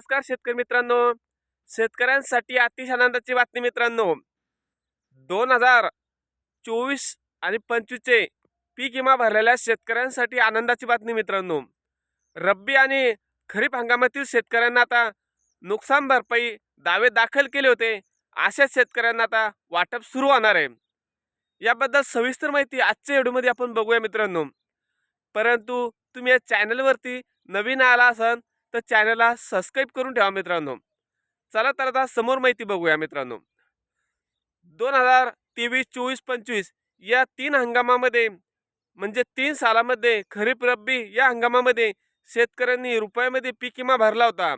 नमस्कार शेतकरी मित्रांनो. शेतकऱ्यांसाठी अतिशय आनंदाची बातमी मित्रांनो. दोन हजार चोवीस आणि पंचवीसचे पीक विमा भरलेल्या शेतकऱ्यांसाठी आनंदाची बातमी मित्रांनो. रब्बी आणि खरीप हंगामातील शेतकऱ्यांना आता नुकसान भरपाई दावे दाखल केले होते. अशाच शेतकऱ्यांना आता वाटप सुरू होणार आहे. याबद्दल सविस्तर माहिती आजच्या व्हिडिओमध्ये आपण बघूया मित्रांनो. परंतु तुम्ही या चॅनलवरती नवीन आला असाल तर चॅनलला सबस्क्राईब करून ठेवा मित्रांनो. चला तर आता समोर माहिती बघूया मित्रांनो. दोन हजार तेवीस चोवीस पंचवीस या तीन हंगामामध्ये म्हणजे तीन सालामध्ये खरीप रब्बी या हंगामामध्ये शेतकऱ्यांनी रुपयामध्ये पीक विमा भरला होता.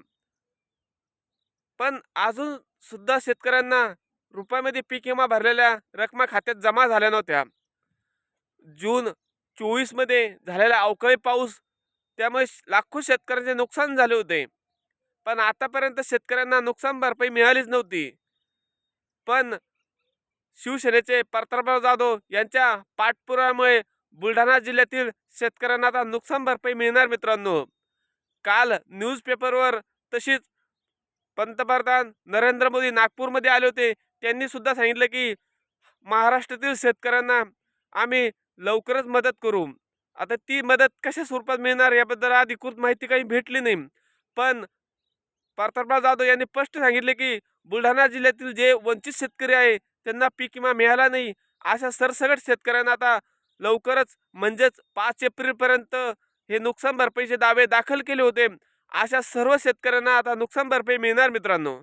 पण अजून सुद्धा शेतकऱ्यांना रुपयामध्ये पीक विमा भरलेल्या रकमा खात्यात जमा झाल्या नव्हत्या. जून चोवीसमध्ये झालेला अवकाळी पाऊस त्यामुळे लाखो शेतकऱ्यांचे नुकसान झाले होते. पण आतापर्यंत शेतकऱ्यांना नुकसान भरपाई मिळालीच नव्हती. पण शिवसेनेचे प्रतापराव जाधव यांच्या पाठपुरामुळे बुलढाणा जिल्ह्यातील शेतकऱ्यांना आता नुकसान भरपाई मिळणार मित्रांनो. काल न्यूजपेपरवर तशीच पंतप्रधान नरेंद्र मोदी नागपूरमध्ये आले होते. त्यांनी सुद्धा सांगितलं की महाराष्ट्रातील शेतकऱ्यांना आम्ही लवकरच मदत करू. आता ती मदत कशा स्वरूपात मिळणार याबद्दल अधिकृत माहिती काही भेटली नाही. पण प्रतापराव जाधव यांनी स्पष्ट सांगितले की बुलढाणा जिल्ह्यातील जे वंचित शेतकरी आहे त्यांना पीक विमा मिळाला नाही. अशा सरसगट शेतकऱ्यांना आता लवकरच म्हणजेच पाच एप्रिलपर्यंत हे नुकसान भरपाईचे दावे दाखल केले होते. अशा सर्व शेतकऱ्यांना आता नुकसान भरपाई मिळणार मित्रांनो.